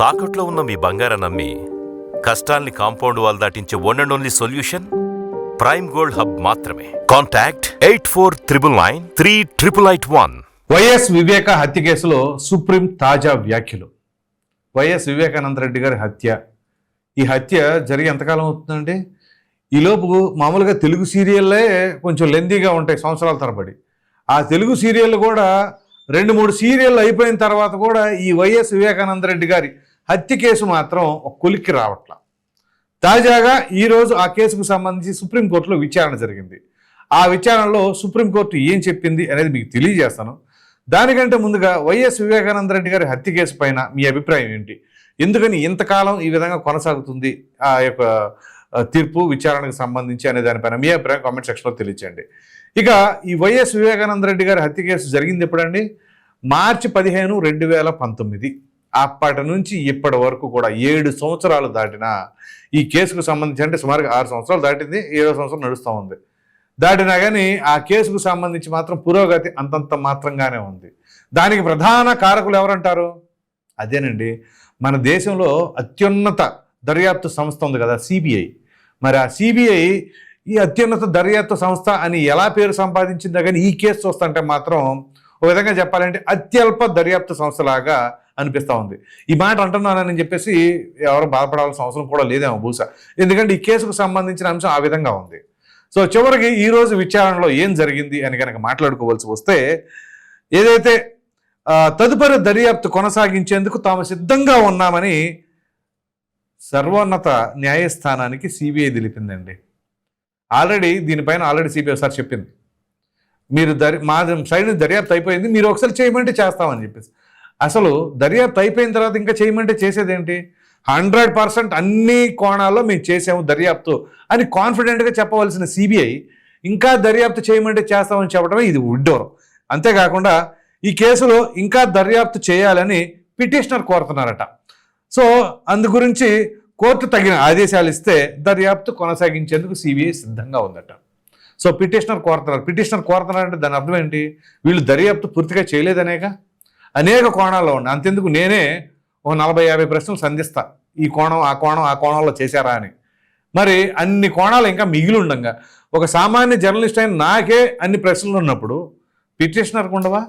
తాకట్లో ఉన్న మీ బంగారం నమ్మి కష్టాల్ని compound wall దాటించే one and only solution prime gold hub మాత్రమే. Contact eight four triple nine three triple eight one Y S Viveka హత్య కేసులో సుప్రీం తాజా వ్యాఖ్యలు. వైఎస్ వివేకానంద రెడ్డి గారి హత్య. ఈ హత్య జరిగి ఎంతకాలం అవుతుందండి? ఈలోపు మామూలుగా తెలుగు సీరియల్లే కొంచెం లెందీగా ఉంటాయి సంవత్సరాల తరబడి. ఆ తెలుగు సీరియల్ కూడా రెండు మూడు సీరియల్ అయిపోయిన తర్వాత కూడా ఈ వైఎస్ వివేకానంద రెడ్డి గారి హత్య కేసు మాత్రం ఒక కొలిక్కి రావట్లా. తాజాగా ఈరోజు ఆ కేసుకు సంబంధించి సుప్రీంకోర్టులో విచారణ జరిగింది. ఆ విచారణలో సుప్రీంకోర్టు ఏం చెప్పింది అనేది మీకు తెలియజేస్తాను. దానికంటే ముందుగా వైఎస్ వివేకానంద రెడ్డి గారి హత్య కేసు పైన మీ అభిప్రాయం ఏంటి? ఎందుకని ఇంతకాలం ఈ విధంగా కొనసాగుతుంది ఆ యొక్క తీర్పు విచారణకు సంబంధించి అనే దానిపైన మీ అభిప్రాయం కామెంట్ సెక్షన్లో తెలియచేయండి. ఇక ఈ వైఎస్ వివేకానంద రెడ్డి గారి హత్య కేసు జరిగింది ఎప్పుడండి? మార్చి పదిహేను రెండు వేల పంతొమ్మిది. అప్పటి నుంచి ఇప్పటి వరకు కూడా ఏడు సంవత్సరాలు దాటిన ఈ కేసుకు సంబంధించి అంటే సుమారుగా ఆరు సంవత్సరాలు దాటింది ఏడో సంవత్సరం నడుస్తూ ఉంది. దాటినా కానీ ఆ కేసుకు సంబంధించి మాత్రం పురోగతి అంతంత మాత్రంగానే ఉంది. దానికి ప్రధాన కారకులు ఎవరంటారు? అదేనండి మన దేశంలో అత్యున్నత దర్యాప్తు సంస్థ ఉంది కదా సిబిఐ. మరి ఆ సిబిఐ ఈ అత్యున్నత దర్యాప్తు సంస్థ అని ఎలా పేరు సంపాదించిందో కానీ ఈ కేసు చూస్తుంటే మాత్రం ఒక విధంగా చెప్పాలంటే అత్యల్ప దర్యాప్తు సంస్థలాగా అనిపిస్తూ ఉంది. ఈ మాట అంటున్నానని చెప్పేసి ఎవరు బాధపడాల్సిన అవసరం కూడా లేదేమో బహుశా. ఎందుకంటే ఈ కేసుకు సంబంధించిన అంశం ఆ విధంగా ఉంది. సో చివరికి ఈరోజు విచారణలో ఏం జరిగింది అని కనుక మాట్లాడుకోవాల్సి వస్తే ఏదైతే తదుపరి దర్యాప్తు కొనసాగించేందుకు తాము సిద్ధంగా ఉన్నామని సర్వోన్నత న్యాయస్థానానికి సిబిఐ తెలిపిందండి. ఆల్రెడీ దీనిపైన ఆల్రెడీ సిబిఐ ఒకసారి చెప్పింది. మీరు దర్ మా సైడ్ దర్యాప్తు అయిపోయింది మీరు ఒకసారి చేయమంటే చేస్తామని చెప్పేసి. అసలు దర్యాప్తు అయిపోయిన తర్వాత ఇంకా చేయమంటే చేసేదేంటి? హండ్రెడ్ పర్సెంట్ అన్ని కోణాల్లో మేము చేసాము దర్యాప్తు అని కాన్ఫిడెంట్గా చెప్పవలసిన సిబిఐ ఇంకా దర్యాప్తు చేయమంటే చేస్తామని చెప్పడమే ఇది ఉడ్డోరం. అంతేకాకుండా ఈ కేసులో ఇంకా దర్యాప్తు చేయాలని పిటిషనర్ కోరుతున్నారట. సో అందు గురించి కోర్టు తగిన ఆదేశాలు ఇస్తే దర్యాప్తు కొనసాగించేందుకు సిబిఐ సిద్ధంగా ఉందట. సో పిటిషనర్ కోరుతున్నారు. పిటిషనర్ కోరుతున్నారంటే దాని అర్థం ఏంటి? వీళ్ళు దర్యాప్తు పూర్తిగా చేయలేదనేగా? అనేక కోణాల్లో ఉన్నాయి. అంతెందుకు నేనే ఒక నలభై యాభై ప్రశ్నలు సంధిస్తా. ఈ కోణం ఆ కోణం ఆ కోణంలో చేశారా అని. మరి అన్ని కోణాలు ఇంకా మిగిలి ఉండంగా. ఒక సామాన్య జర్నలిస్ట్ అయిన నాకే అన్ని ప్రశ్నలు ఉన్నప్పుడు పిటిషనర్కు ఉండవా?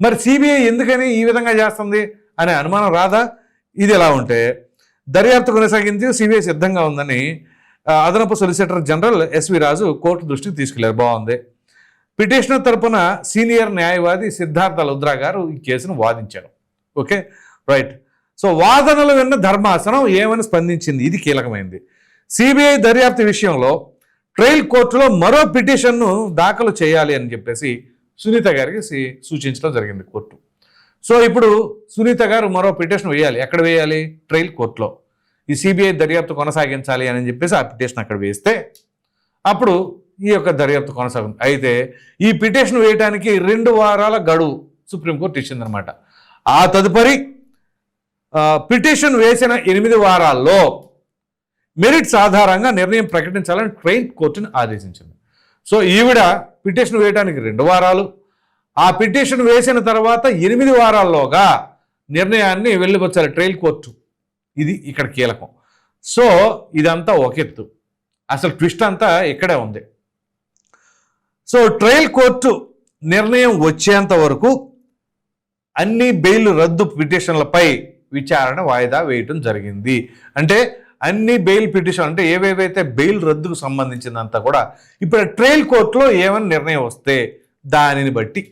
మరి సిబిఐ ఎందుకని ఈ విధంగా చేస్తుంది? అనే అనుమానం రాదా? ఇది ఎలా ఉంటే దర్యాప్తు కొనసాగించి సిబిఐ సిద్ధంగా ఉందని అదనపు solicitor general S V Raju court దృష్టికి తీసుకెళ్ళారు. బాగుంది. పిటిషనర్ తరపున సీనియర్ న్యాయవాది సిద్ధార్థ లుద్రా గారు ఈ కేసును వాదించారు. ఓకే? రైట్. సో వాదనలు విన్న ధర్మాసనం ఏమని స్పందించింది? ఇది కీలకమైంది. సిబిఐ దర్యాప్తు విషయంలో ట్రయల్ కోర్టులో మరో పిటిషన్ను దాఖలు చేయాలి అని చెప్పేసి సునీత గారికి సూచించడం జరిగింది కోర్టు. సో ఇప్పుడు సునీత గారు మరో పిటిషన్ వేయాలి. ఎక్కడ వేయాలి? ట్రయల్ కోర్టులో. ఈ సిబిఐ దర్యాప్తు కొనసాగించాలి అని చెప్పేసి ఆ పిటిషన్ అక్కడ వేస్తే అప్పుడు ఈ యొక్క దర్యాప్తు కొనసాగుతుంది. అయితే ఈ పిటిషన్ వేయడానికి రెండు వారాల గడువు సుప్రీంకోర్టు ఇచ్చిందనమాట ఆ తదుపరి పిటిషన్ వేసిన ఎనిమిది వారాల్లో మెరిట్స్ ఆధారంగా నిర్ణయం ప్రకటించాలని ట్రైన్ కోర్టును ఆదేశించింది. సో ఈవిడ పిటిషన్ వేయడానికి రెండు వారాలు ఆ పిటిషన్ వేసిన తర్వాత ఎనిమిది వారాల్లోగా నిర్ణయాన్ని వెళ్ళికొచ్చారు ట్రయల్ కోర్టు. ఇది ఇక్కడ కీలకం. సో ఇదంతా ఒక ఎత్తు. అసలు ట్విస్ట్ అంతా ఇక్కడే ఉంది. సో ట్రయల్ కోర్టు నిర్ణయం వచ్చేంత వరకు అన్ని బెయిల్ రద్దు పిటిషన్లపై విచారణ వాయిదా వేయటం జరిగింది. అంటే అన్ని బెయిల్ పిటిషన్ అంటే ఏవేవైతే బెయిల్ రద్దుకు సంబంధించిందంతా కూడా ఇప్పుడు ట్రయల్ కోర్టులో ఏమైనా నిర్ణయం వస్తే దానిని బట్టి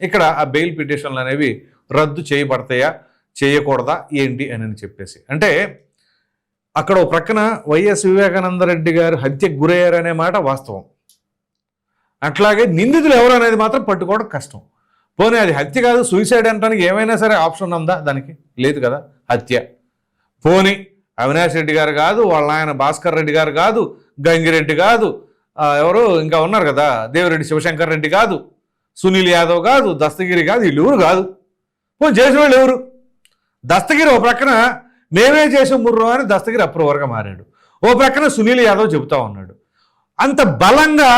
ఇక్కడ ఆ బెయిల్ పిటిషన్లు అనేవి రద్దు చేయబడతాయా చేయకూడదా ఏంటి అని చెప్పేసి. అంటే అక్కడ ఒక ప్రక్కన వైఎస్ వివేకానంద రెడ్డి గారు హత్యకు గురయ్యారనే మాట వాస్తవం. అట్లాగే నిందితులు ఎవరు అనేది మాత్రం పట్టుకోవడం కష్టం. పోనీ అది హత్య కాదు సూసైడ్ అంటానికి ఏమైనా సరే ఆప్షన్ ఉందా దానికి? లేదు కదా హత్య. పోనీ అవినాష్ రెడ్డి గారు కాదు వాళ్ళ ఆయన భాస్కర్ రెడ్డి గారు కాదు గంగిరెడ్డి కాదు ఎవరు ఇంకా ఉన్నారు కదా దేవిరెడ్డి శివశంకర్ రెడ్డి కాదు సునీల్ యాదవ్ కాదు దస్తగిరి కాదు వీళ్ళు ఎవరు కాదు. పోనీ చేసిన వాళ్ళు ఎవరు? దస్తగిరి ఓ ప్రక్కన మేమే చేసాం ముర్రో అని దస్తగిరి అప్రూవర్గా మారాడు. ఓ ప్రక్కన సునీల్ యాదవ్ చెబుతా ఉన్నాడు. అంత బలంగా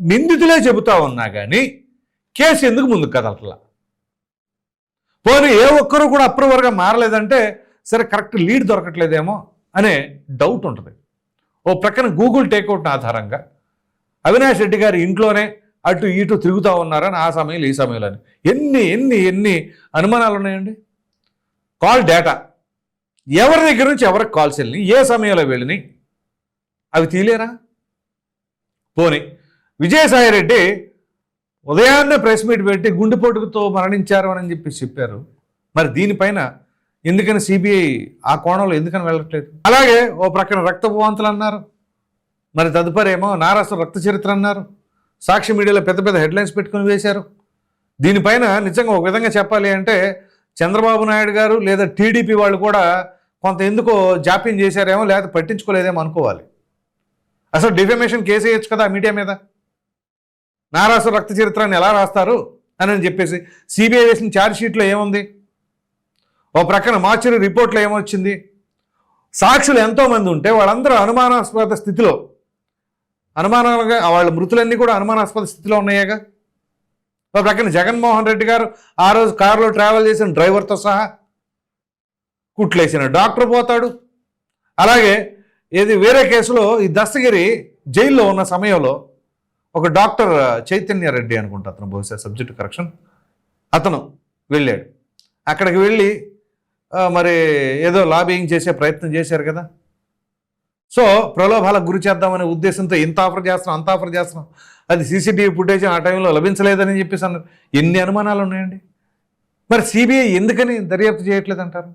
నిందితులే చెబుతా ఉన్నా కానీ కేసు ఎందుకు ముందుకు కదలట్లా? పోనీ ఏ ఒక్కరూ కూడా అప్రూవర్గా మారలేదంటే సరే కరెక్ట్ లీడ్ దొరకట్లేదేమో అనే డౌట్ ఉంటుంది. ఓ ప్రక్కన గూగుల్ టేక్అవుట్ ఆధారంగా అవినాష్ రెడ్డి గారి ఇంట్లోనే అటు ఇటు తిరుగుతూ ఉన్నారని ఆ సమయంలో ఈ సమయంలో అని. ఎన్ని ఎన్ని ఎన్ని అనుమానాలు ఉన్నాయండి? Call data. ఎవరి దగ్గర నుంచి ఎవరికి కాల్స్ వెళ్ళినాయి? ఏ సమయంలో వెళ్ళినాయి? అవి తీలేరా పోనీ విజయసాయి రెడ్డి ఉదయాన్నే ప్రెస్ మీట్ పెట్టి గుండెపోటుతో మరణించారు అని చెప్పి చెప్పారు. మరి దీనిపైన ఎందుకని సిబిఐ ఆ కోణంలో ఎందుకని వెళ్ళట్లేదు? అలాగే ఓ ప్రక్కన రక్తపోవంతులు అన్నారు. మరి తదుపరి ఏమో నారాష్ట్ర రక్త చరిత్ర అన్నారు. సాక్షి మీడియాలో పెద్ద పెద్ద హెడ్లైన్స్ పెట్టుకుని వేశారు. దీనిపైన నిజంగా ఒక విధంగా చెప్పాలి అంటే చంద్రబాబు నాయుడు గారు లేదా టీడీపీ వాళ్ళు కూడా కొంత ఎందుకో జాప్యం చేశారేమో లేదా పట్టించుకోలేదేమో అనుకోవాలి. అసలు డిఫెమేషన్ కేసు వేయచ్చు కదా మీడియా మీద? నారాసు రక్త చరిత్రాన్ని ఎలా రాస్తారు అని అని చెప్పేసి సిబిఐ వేసిన ఛార్జ్షీట్లో ఏముంది? ఓ ప్రక్కన మార్చురీ రిపోర్ట్లో ఏమొచ్చింది? సాక్షులు ఎంతోమంది ఉంటే వాళ్ళందరూ అనుమానాస్పద స్థితిలో. అనుమానాలుగా వాళ్ళ మృతులన్నీ కూడా అనుమానాస్పద స్థితిలో ఉన్నాయేగా? ఓ ప్రక్కన జగన్మోహన్ రెడ్డి గారు ఆ రోజు కారులో ట్రావెల్ చేసిన డ్రైవర్తో సహా కుట్లేసిన డాక్టర్ పోతాడు. అలాగే ఏది వేరే కేసులో ఈ దస్తగిరి జైల్లో ఉన్న సమయంలో ఒక డాక్టర్ చైతన్య రెడ్డి అనుకుంటా అతను బహుశా సబ్జెక్ట్ కరెక్షన్. అతను వెళ్ళాడు. అక్కడికి వెళ్ళి మరి ఏదో లాబింగ్ చేసే ప్రయత్నం చేశారు కదా. సో ప్రలోభాలకు గురి చేద్దామనే ఉద్దేశంతో ఇంత ఆఫర్ చేస్తున్నాం అంత ఆఫర్ చేస్తున్నాం. అది సీసీటీవీ ఫుటేజ్ ఆ టైంలో లభించలేదని చెప్పేసి అన్నారు. ఎన్ని అనుమానాలు ఉన్నాయండి? మరి సిబిఐ ఎందుకని దర్యాప్తు చేయట్లేదు అంటారు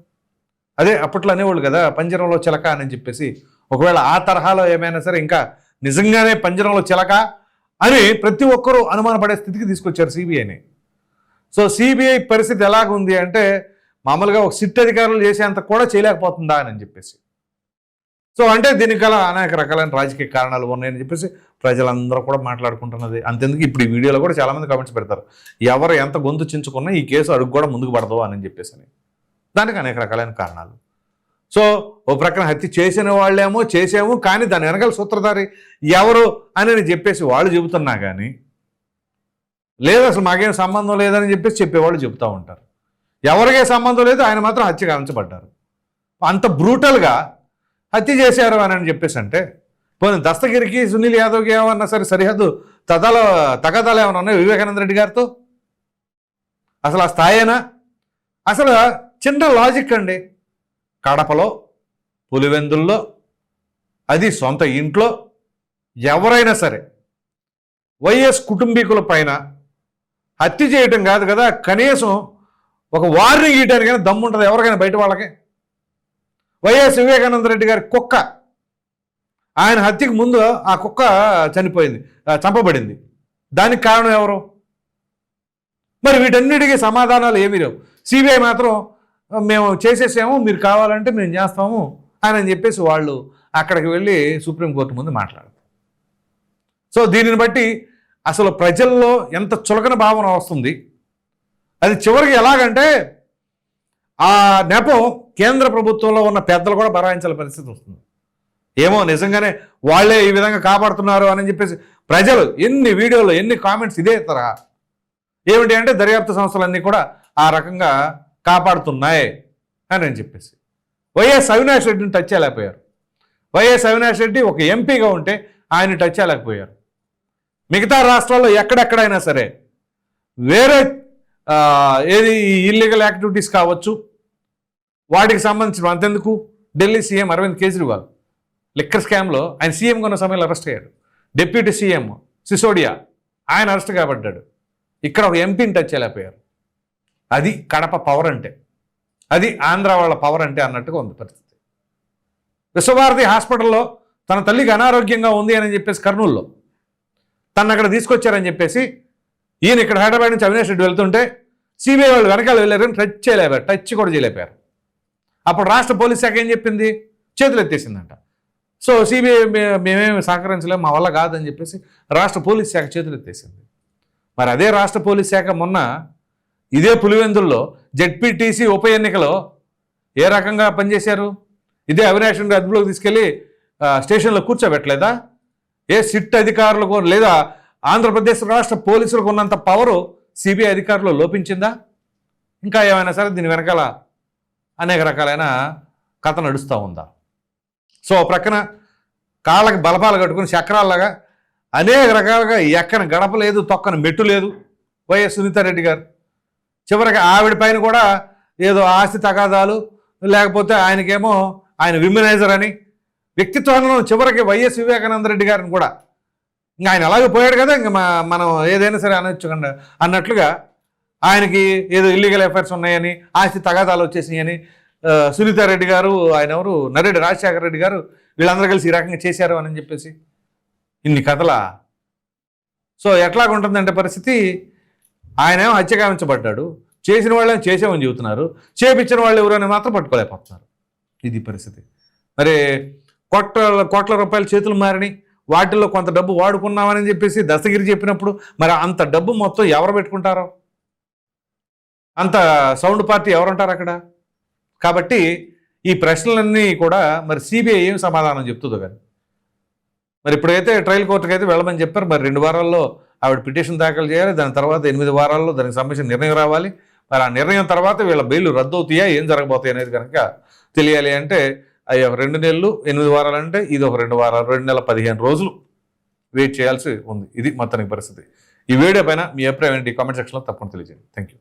అదే అప్పట్లో అనేవాళ్ళు కదా పంజరంలో చిలక అని చెప్పేసి. ఒకవేళ ఆ తరహాలో ఏమైనా సరే ఇంకా నిజంగానే పంజరంలో చిలక అని ప్రతి ఒక్కరూ అనుమానపడే స్థితికి తీసుకొచ్చారు సిబిఐని. సో సిబిఐ పరిస్థితి ఎలాగుంది అంటే మామూలుగా ఒక సిట్ అధికారులు చేసేంత కూడా చేయలేకపోతుందా అని చెప్పేసి. సో అంటే దీనికి గల అనేక రకాలైన రాజకీయ కారణాలు ఉన్నాయని చెప్పేసి ప్రజలందరూ కూడా మాట్లాడుకుంటున్నది. అంతెందుకు ఇప్పుడు ఈ వీడియోలో కూడా చాలామంది కామెంట్స్ పెడతారు. ఎవరు ఎంత గొంతు చించుకున్నా ఈ కేసు అడుగు కూడా ముందుకు పడదు అని చెప్పేసి అని. దానికి అనేక రకాలైన కారణాలు. సో ఓ ప్రక్కన హత్య చేసిన వాళ్ళేమో చేసాము కానీ దాని వెనకాల సూత్రధారి ఎవరు అని చెప్పేసి వాళ్ళు చెబుతున్నా కానీ లేదు అసలు మాకేం సంబంధం లేదని చెప్పేసి చెప్పేవాళ్ళు చెబుతూ ఉంటారు. ఎవరికే సంబంధం లేదు ఆయన మాత్రం హత్య గావించబడ్డారు అంత బ్రూటల్గా హత్య చేశారు అని అని చెప్పేసి అంటే పోనీ దస్తగిరికి సునీల్ యాదవ్కి ఏమన్నా సరే సరిహద్దు తదాల తగదాలు ఏమైనా ఉన్నాయి వివేకానంద రెడ్డి గారితో? అసలు ఆ స్థాయేనా? అసలు చిన్న లాజిక్ అండి. కడపలో పులివెందుల్లో అది సొంత ఇంట్లో ఎవరైనా సరే వైఎస్ కుటుంబీకుల పైన హత్య చేయటం కాదు కదా కనీసం ఒక వార్నింగ్ ఇయటానికైనా దమ్ము ఉంటుంది ఎవరికైనా బయట వాళ్ళకి? వైఎస్ వివేకానంద రెడ్డి గారి కుక్క ఆయన హత్యకు ముందు ఆ కుక్క చనిపోయింది చంపబడింది. దానికి కారణం ఎవరు? మరి వీటన్నిటికీ సమాధానాలు ఏమీ లేవు. సిబిఐ మాత్రం మేము చేసేసాము మీరు కావాలంటే మేము చేస్తాము అని అని చెప్పేసి వాళ్ళు అక్కడికి వెళ్ళి సుప్రీంకోర్టు ముందు మాట్లాడతారు. సో దీనిని బట్టి అసలు ప్రజల్లో ఎంత చులకన భావన వస్తుంది. అది చివరికి ఎలాగంటే ఆ నెపం కేంద్ర ప్రభుత్వంలో ఉన్న పెద్దలు కూడా భరాయించాల పరిస్థితి వస్తుంది. ఏమో నిజంగానే వాళ్ళే ఈ విధంగా కాపాడుతున్నారు అని చెప్పేసి ప్రజలు ఎన్ని వీడియోలు ఎన్ని కామెంట్స్ ఇదే తరహా. ఏమిటి అంటే దర్యాప్తు సంస్థలన్నీ కూడా ఆ రకంగా కాపాడుతున్నాయి అని అని చెప్పేసి. వైఎస్ అవినాష్ రెడ్డిని టచ్ చేయలేకపోయారు. వైఎస్ అవినాష్ రెడ్డి ఒక ఎంపీగా ఉంటే ఆయన టచ్ చేయలేకపోయారు. మిగతా రాష్ట్రాల్లో ఎక్కడెక్కడైనా సరే వేరే ఏది ఇల్లీగల్ యాక్టివిటీస్ కావచ్చు వాటికి సంబంధించిన అంతెందుకు? ఢిల్లీ సీఎం అరవింద్ కేజ్రీవాల్ లిక్కర్ స్కామ్లో ఆయన సీఎంగా ఉన్న సమయంలో అరెస్ట్ అయ్యాడు. డిప్యూటీ సీఎం సిసోడియా ఆయన అరెస్ట్ కాబడ్డాడు. ఇక్కడ ఒక ఎంపీని టచ్ చేయలేకపోయారు. అది కడప పవర్ అంటే. అది ఆంధ్ర వాళ్ళ పవర్ అంటే అన్నట్టుగా ఉంది పరిస్థితి. విశ్వభారతి హాస్పిటల్లో తన తల్లికి అనారోగ్యంగా ఉంది అని చెప్పేసి కర్నూలులో. తను అక్కడ తీసుకొచ్చారని చెప్పేసి ఈయన ఇక్కడ హైదరాబాద్ నుంచి అవినాష్ రెడ్డి వెళ్తుంటే సిబిఐ వాళ్ళు వెనకాల వెళ్ళారు కానీ టచ్ చేయలేపారు టచ్ కూడా చేయలేపారు. అప్పుడు రాష్ట్ర పోలీస్ శాఖ ఏం చెప్పింది? చేతులు ఎత్తేసిందంట. సో సిబిఐ మేమేమి సహకరించలేము మా వల్ల కాదని చెప్పేసి రాష్ట్ర పోలీస్ శాఖ చేతులు ఎత్తేసింది. మరి అదే రాష్ట్ర పోలీస్ శాఖ మొన్న ఇదే పులివెందుల్లో జెడ్పీటీసీ ఉప ఎన్నికలో ఏ రకంగా పనిచేశారు? ఇదే అవినాష్ రెడ్డి అదుపులోకి తీసుకెళ్ళి స్టేషన్లో కూర్చోబెట్టలేదా? ఏ సిట్ అధికారులకు లేదా ఆంధ్రప్రదేశ్ రాష్ట్ర పోలీసులకు ఉన్నంత పవరు సిబిఐ అధికారులు లోపించిందా? ఇంకా ఏమైనా సరే దీని వెనకాల అనేక రకాలైన కథ నడుస్తూ ఉందా? సో ప్రక్కన కాళ్ళకి బలపాలు కట్టుకుని చక్రాల్లాగా అనేక రకాలుగా ఎక్కని గడపలేదు తొక్కన మెట్టు లేదు వైఎస్ సునీతారెడ్డి గారు. చివరికి ఆవిడ పైన కూడా ఏదో ఆస్తి తగాదాలు లేకపోతే ఆయనకేమో ఆయన విమినైజర్ అని వ్యక్తిత్వంలో చివరికి వైఎస్ వివేకానంద రెడ్డి గారిని కూడా. ఇంకా ఆయన అలాగే పోయాడు కదా ఇంకా మనం ఏదైనా సరే అనొచ్చుకోండి అన్నట్లుగా ఆయనకి ఏదో ఇల్లీగల్ ఎఫైర్స్ ఉన్నాయని ఆస్తి తగాదాలు వచ్చేసినాయని సునీతారెడ్డి గారు ఆయన ఎవరు? నరేడు రాజశేఖర రెడ్డి గారు వీళ్ళందరూ కలిసి ఈ రకంగా చేశారు అని చెప్పేసి ఇన్ని కథలా. సో ఎట్లాగుంటుందంటే పరిస్థితి ఆయన ఏమో హత్యగావించబడ్డాడు చేసిన వాళ్ళని చేసామని చెబుతున్నారు. చేపించిన వాళ్ళు ఎవరైనా మాత్రం పట్టుకోలేకపోతున్నారు. ఇది పరిస్థితి. మరి కోట్ల కోట్ల రూపాయల చేతులు మారినాయి వాటిల్లో కొంత డబ్బు వాడుకున్నామని చెప్పేసి దస్తగిరి చెప్పినప్పుడు మరి అంత డబ్బు మొత్తం ఎవరు పెట్టుకుంటారో? అంత సౌండ్ పార్టీ ఎవరుంటారు అక్కడ? కాబట్టి ఈ ప్రశ్నలన్నీ కూడా మరి సిబిఐ ఏం సమాధానం చెప్తుందో కానీ. మరి ఇప్పుడైతే ట్రయల్ కోర్టుకి అయితే వెళ్ళమని చెప్పారు. మరి రెండు వారాల్లో ఆవిడ పిటిషన్ దాఖలు చేయాలి దాని తర్వాత ఎనిమిది వారాల్లో దానికి సంబంధించిన నిర్ణయం రావాలి. మరి ఆ నిర్ణయం తర్వాత వీళ్ళ బెయిల్ రద్దు అవుతాయా ఏం జరగబోతాయి అనేది కనుక తెలియాలి అంటే అవి ఒక రెండు నెలలు ఎనిమిది వారాలు అంటే ఇది ఒక రెండు వారాలు రెండు నెలల పదిహేను రోజులు వెయిట్ చేయాల్సి ఉంది. ఇది మొత్తానికి పరిస్థితి. ఈ వీడియో పైన మీ అభిప్రాయం ఏంటి? కామెంట్ సెక్షన్లో తప్పకుండా తెలియజేయండి. Thank you